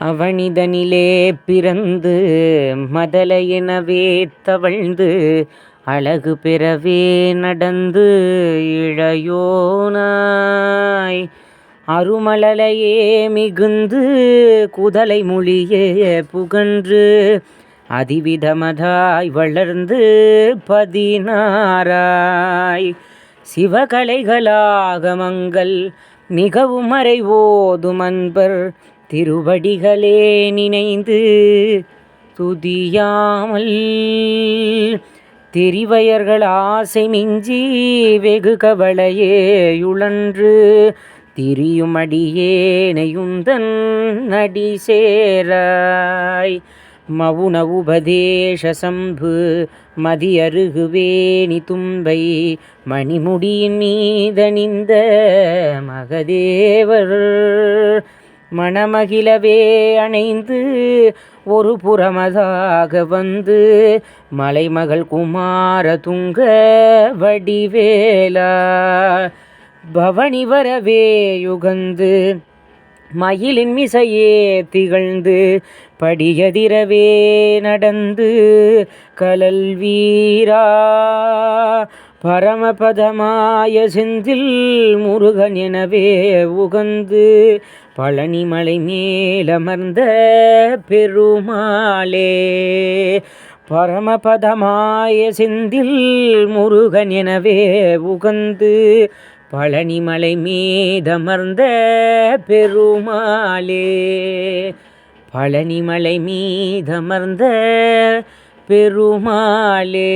அவனிதனிலே பிறந்து மதலை எனவே தவழ்ந்து அழகு பெறவே நடந்து இழையோனாய். அருமலலையே மிகுந்து குதலை மொழியே புகன்று அதிவிதமதாய் வளர்ந்து பதினாராய் சிவகலைகளாகமங்கள் மிகவும் மறைவோதும் அன்பர் திருவடிகளே நினைந்து துதியாமல் தெரிவயர்கள் ஆசை மிஞ்சி வெகு கவலையேயுழன்று திரியுமடியேனையுந்தன் நடி சேராய். மவுன உபதேச சம்பு மதியருகுவேணி தும்பை மணிமுடியின் மீதணிந்த மகதேவர் மணமகிழவே அணைந்து ஒரு புறமதாக வந்து மலைமகள் குமார துங்க வடிவேலா. பவனி வரவே யுகந்து மயிலின் மிசையே திகழ்ந்து படியதிரவே நடந்து கலல் வீரா. பரமபதமாய செந்தில் முருகன் எனவே உகந்து பழனிமலை மேலமர்ந்த பெருமாளே. பரமபதமாய செந்தில் முருகன் எனவே உகந்து பழனிமலை மீதமர்ந்த பெருமாளே. பழனிமலை மீதமர்ந்த பெருமாளே.